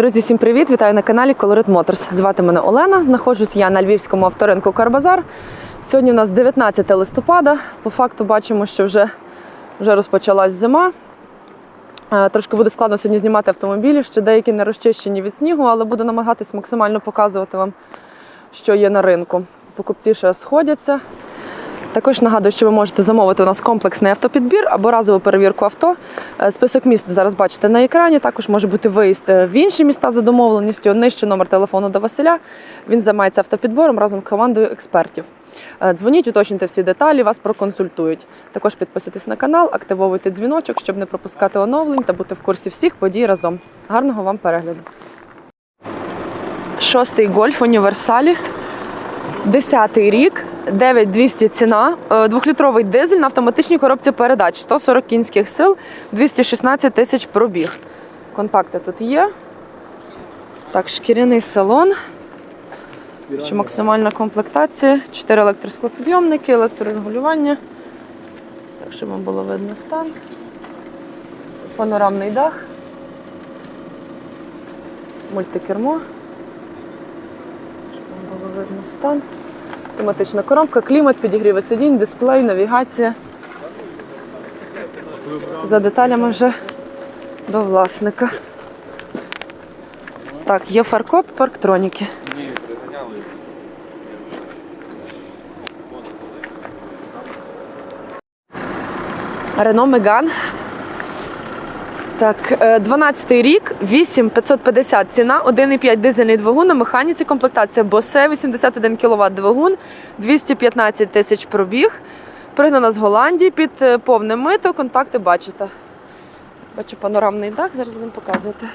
Друзі, всім привіт! Вітаю на каналі Colorit Motors. Звати мене Олена. Знаходжусь я на львівському авторинку Карбазар. Сьогодні у нас 19 листопада. По факту бачимо, що вже, вже розпочалась зима. Е, Трошки буде складно сьогодні знімати автомобілі, ще деякі не розчищені від снігу, але буду намагатись максимально показувати вам, що є на ринку. Покупці ще сходяться. Також нагадую, що ви можете замовити у нас комплексний автопідбір або разову перевірку авто. Е, Список міст зараз бачите на екрані. Також може бути виїзд е, в інші міста за домовленістю. Нижче номер телефону до Василя. Він займається автопідбором разом з командою експертів. Е, Дзвоніть, уточнюйте всі деталі, вас проконсультують. Також підписуйтесь на канал, активовуйте дзвіночок, щоб не пропускати оновлень та бути в курсі всіх подій разом. Гарного вам перегляду. Шостий гольф універсалі. Десятий рік, 9200 ціна, е, двохлітровий дизель на автоматичній коробці передач, 140 кінських сил, 216 тисяч пробіг. Контакти тут є. Так, шкіряний салон. Що максимальна комплектація, 4 електросклопідйомники, електрорегулювання. Так, щоб вам було видно стан. Панорамний дах. Мультикермо. Видно стан. Автоматична коробка, клімат, підігріви сидінь, дисплей, навігація. За деталями вже до власника. Так, є фаркоп, парктроніки. Рено Меган. Так, е, 12 рік, 8550 ціна, 1,5 дизельний двигун на механіці, комплектація Bose, 81 кВт двигун, 215 тисяч пробіг. Пригнана з Голландії під е, повне мито, контакти бачите. Бачу панорамний дах, зараз будемо показувати.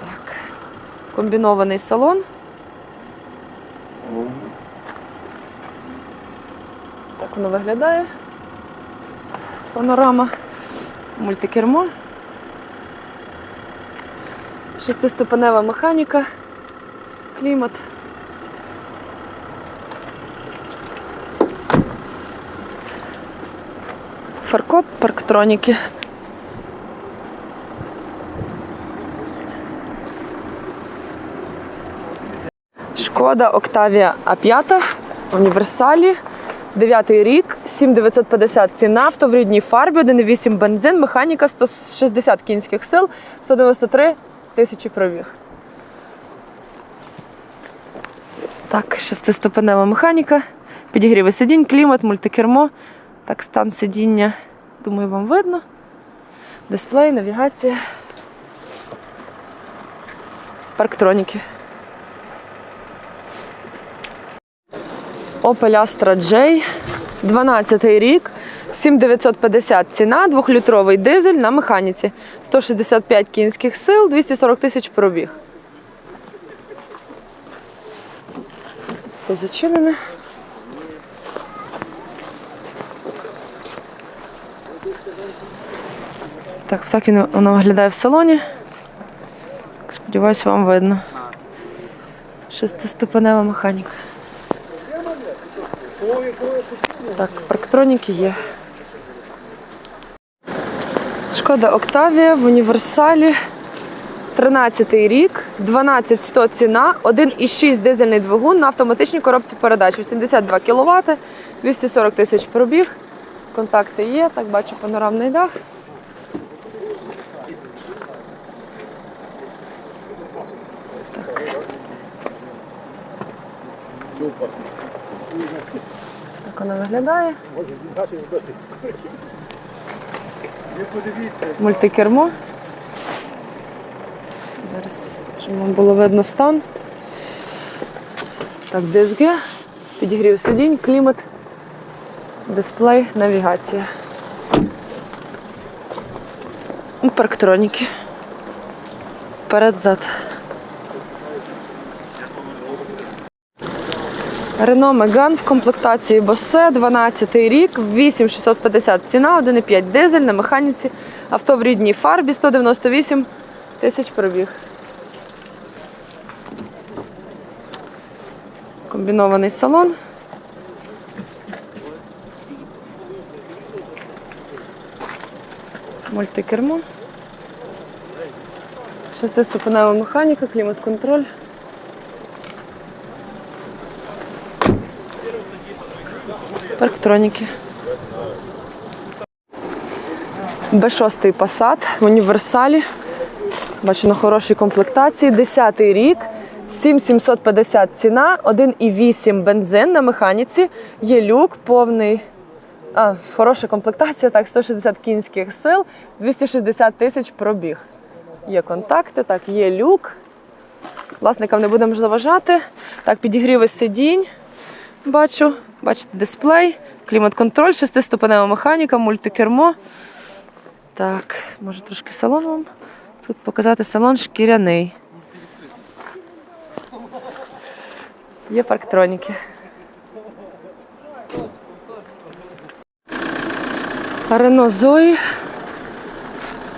Так. Комбінований салон. Так воно виглядає. Панорама, мультикермо. Шестиступенева механіка, клімат. Фаркоп, парктроніки. Шкода Октавія А5 універсалі. Дев'ятий рік, 7950 ціна, авто в рідній фарбі, 1,8 бензин, механіка 160 кінських сил, 193 тисячі пробіг. Так, шестиступенева механіка, підігріви сидінь, клімат, мультикермо. Так, стан сидіння, думаю, вам видно. Дисплей, навігація. Парктроніки. Opel Astra J, 12 рік, 7950 ціна, 2-літровий дизель на механіці, 165 кінських сил, 240 тисяч пробіг. Це зачинене. Так, так він воно виглядає в салоні. Сподіваюсь, вам видно. Шестиступенева механіка. Так, парктроніки є. Шкода Октавія в універсалі. 13 рік, 12100 ціна, 1,6 дизельний двигун на автоматичній коробці передач. 82 кВт, 240 тисяч пробіг. Контакти є, так бачу панорамний дах. Так. Воно виглядає. Мультикермо. Зараз, щоб вам було видно стан. Так, ДСГ, підігрів сидінь, клімат, дисплей, навігація. Парктроніки. Перед-зад. Рено Меган в комплектації Bose, 12 рік, 8650 ціна, 1,5 дизель на механіці, авто в рідній фарбі, 198 тисяч пробіг. Комбінований салон. Мультикермо. Шестиступенева механіка, клімат-контроль. Парктроніки. Б6 Passat в універсалі. Бачу на хорошій комплектації. 10-й рік, 7750 ціна, 1,8 бензин на механіці. Є люк, повний. А, хороша комплектація, так, 160 кінських сил, 260 тисяч пробіг. Є контакти, так, є люк. Власникам не будемо заважати. Так, підігріви сидінь. Бачу. Бачите, дисплей, клімат-контроль, шестиступенева механіка, мультикермо. Так, може трошки салон вам. Тут показати салон шкіряний. Є парктроніки. Рено Зої.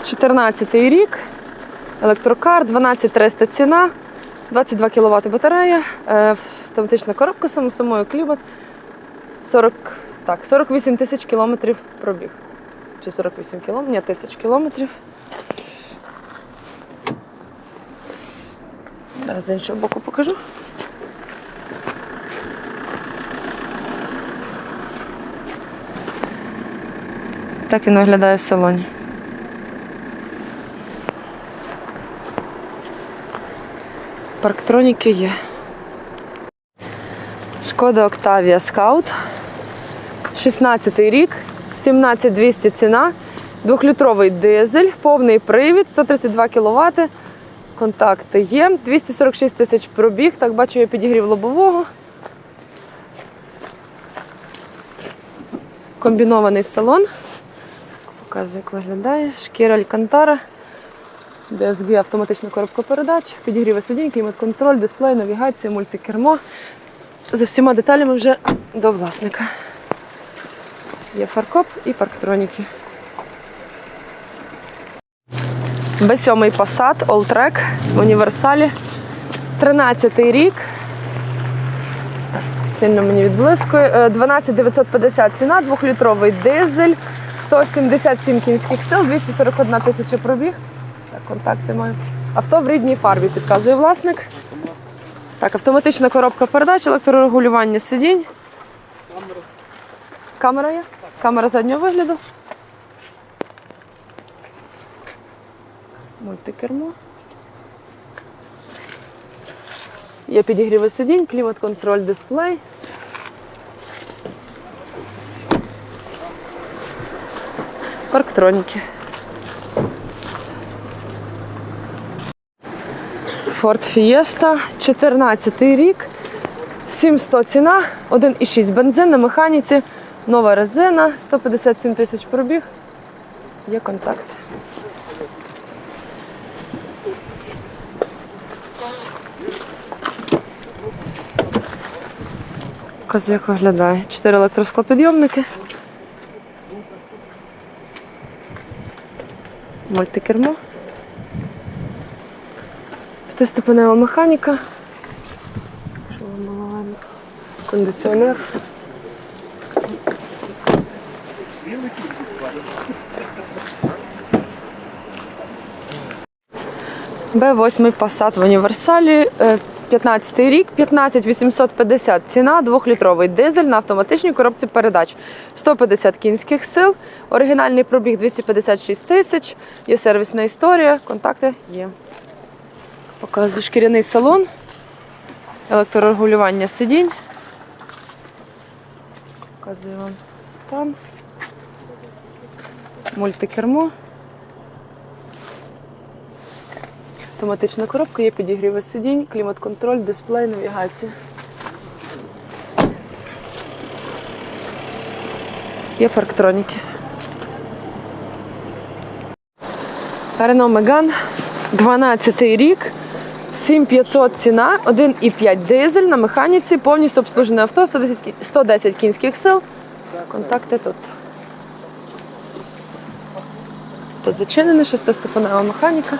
14 й рік. Електрокар, 12300 ціна, 22 кВт батарея, е, автоматична коробка само самою клімат. 40, так, 48 тисяч кілометрів пробіг. Чи 48 кілометрів? Ні, тисяч кілометрів. Зараз з іншого боку покажу. Так він виглядає в салоні. Парктроніки є. Шкода Octavia Scout. 16 рік, 17200 ціна, двохлітровий дизель, повний привід, 132 кВт. Контакти є. 246 тисяч пробіг. Так, бачу, я підігрів лобового. Комбінований салон. Показую, як виглядає. Шкіра Алькантара. DSG автоматична коробка передач, підігріви сидінь, клімат-контроль, дисплей, навігація, мультикермо. За всіма деталями вже до власника. Є фаркоп і парктроніки. Б7 Passat Alltrack в універсалі. 13-й рік. Сильно мені відблискує. Е, 12950 ціна, двохлітровий дизель, 177 кінських сил, 241 тисяча пробіг. Так, контакти маю. Авто в рідній фарбі, підказує власник. Так, автоматична коробка передач, електрорегулювання сидінь. Камера є? Камера заднього вигляду. Мультикермо. Є підігріви сидінь, клімат-контроль, дисплей. Парктроніки. Ford Fiesta, 14 рік, 700 ціна, 1,6 бензин на механіці, нова резина, 157 тисяч пробіг. Є контакт. Показую, як виглядає. Чотири електросклопідйомники. Мультикермо. П'ятиступенева механіка. Кондиціонер. Б8 Passat в універсалі. е, 15 рік, 15 850 ціна, двохлітровий дизель на автоматичній коробці передач. 150 кінських сил, оригінальний пробіг 256 тисяч, є сервісна історія, контакти є. Показую шкіряний салон, електрорегулювання сидінь. Показую вам стан. Мультикермо. Автоматична коробка, є підігріви сидінь, клімат-контроль, дисплей, навігація. Є парктроніки. Renault Megane, 12 рік, 7500 ціна, 1,5 дизель на механіці, повністю обслужене авто, 110, 110 кінських сил. Контакти тут. Тут зачинена шестиступенева механіка.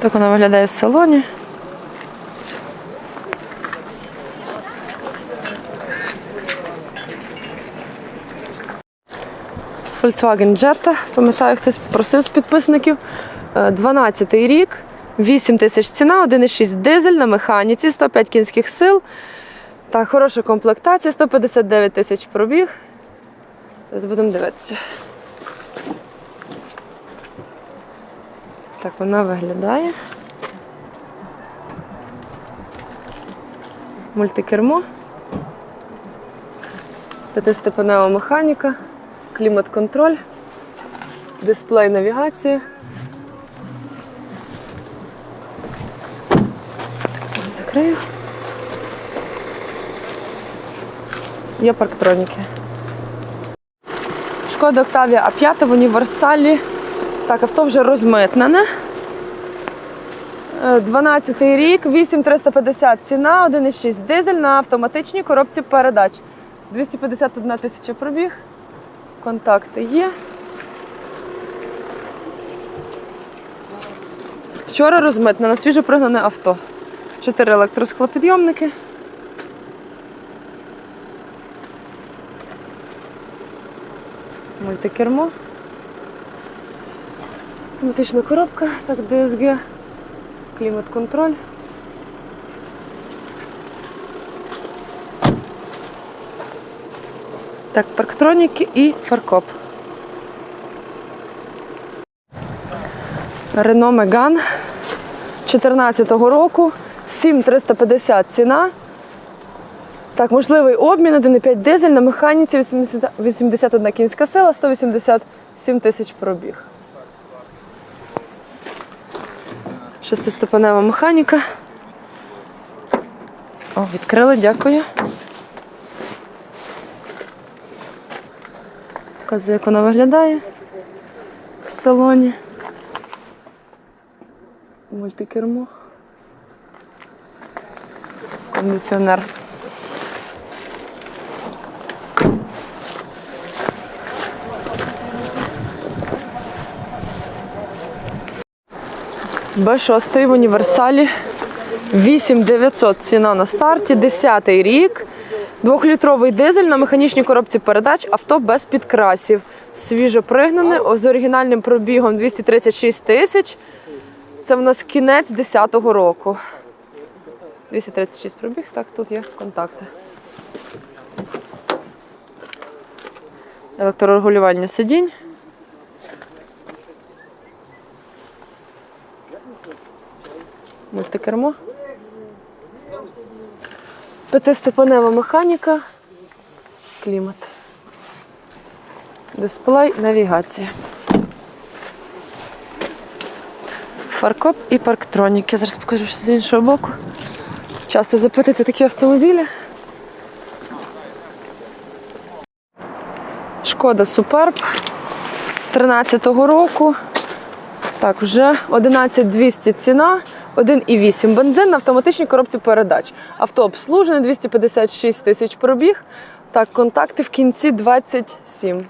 Так вона виглядає в салоні. Volkswagen Jetta. Пам'ятаю, хтось просив з підписників. 12 рік, 8 тисяч ціна, 1,6 дизель на механіці, 105 кінських сил. Так, хороша комплектація, 159 тисяч пробіг. Зараз будемо дивитися. Так вона виглядає. Мультикермо. П'ятистепенева механіка, клімат-контроль, дисплей навігації. Так, закрию. Є парктроніки. Шкода Октавія А5 в універсалі. Так, авто вже розмитнене. 12 рік, 8350 ціна, 1,6 дизель на автоматичній коробці передач. 251 тисяча пробіг. Контакти є. Вчора розмитнене, свіжо пригнане авто. Чотири електросклопідйомники. Мультикермо. Автоматична коробка, так, ДСГ, клімат-контроль. Так, парктроніки і фаркоп. Рено Меган 14-го року, 7350 ціна. Так, можливий обмін 1,5 дизель на механіці 80 81 кінська сила, 187 тисяч пробіг. Шестиступенева механіка. О, відкрили, дякую. Показую, як вона виглядає в салоні. Мультикермо. Кондиціонер. Б6 в універсалі. 8900 ціна на старті, 10 рік. Двохлітровий дизель на механічній коробці передач, авто без підкрасів. Свіжо пригнане з оригінальним пробігом 236 тисяч. Це в нас кінець 10-го року. 236 пробіг, так, тут є контакти. Електрорегулювання сидінь. Мультикермо. П'ятиступенева механіка, клімат. Дисплей, навігація. Фаркоп і парктроніки. Зараз покажу що з іншого боку. Часто запитати такі автомобілі. Шкода Суперб 13-го року. Так, вже 11200 ціна, 1,8 бензин на автоматичній коробці передач. Авто обслужене, 256 тисяч пробіг. Так, контакти в кінці 27.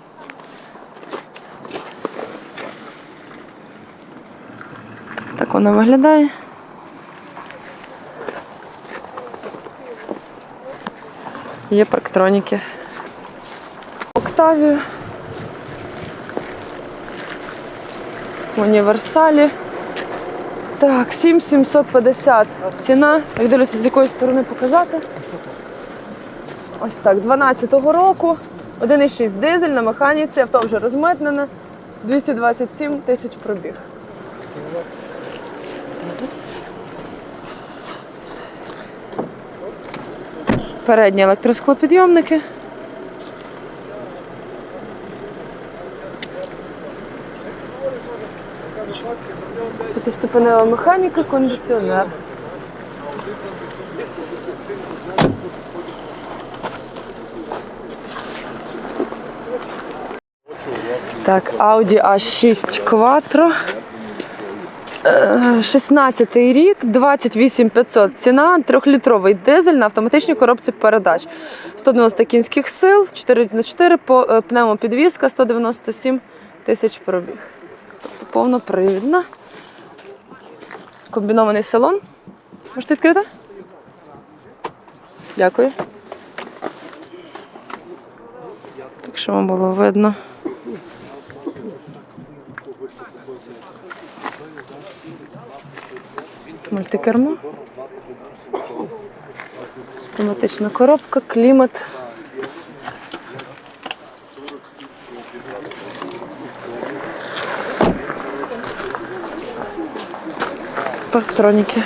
Так вона виглядає. Є парктроніки. Октавію. Універсалі. Так, 7750 ціна. Так дивлюся, з якої сторони показати. Ось так, 12-го року. 1,6 дизель на механіці, авто вже розмитнене. 227 тисяч пробіг. Передні електросклопідйомники. П'ятиступенева механіка, кондиціонер. Так, Audi A6 Quattro. Е, 16 рік, 28500 ціна, трьохлітровий дизель на автоматичній коробці передач. 190 кінських сил, 4х4, по- е, пневмопідвізка, 197 тисяч пробіг. Тобто повнопривідна комбінований салон. Можете відкрити? Дякую. Так що вам було видно. Мультикермо. Автоматична коробка, клімат. Парктроніки.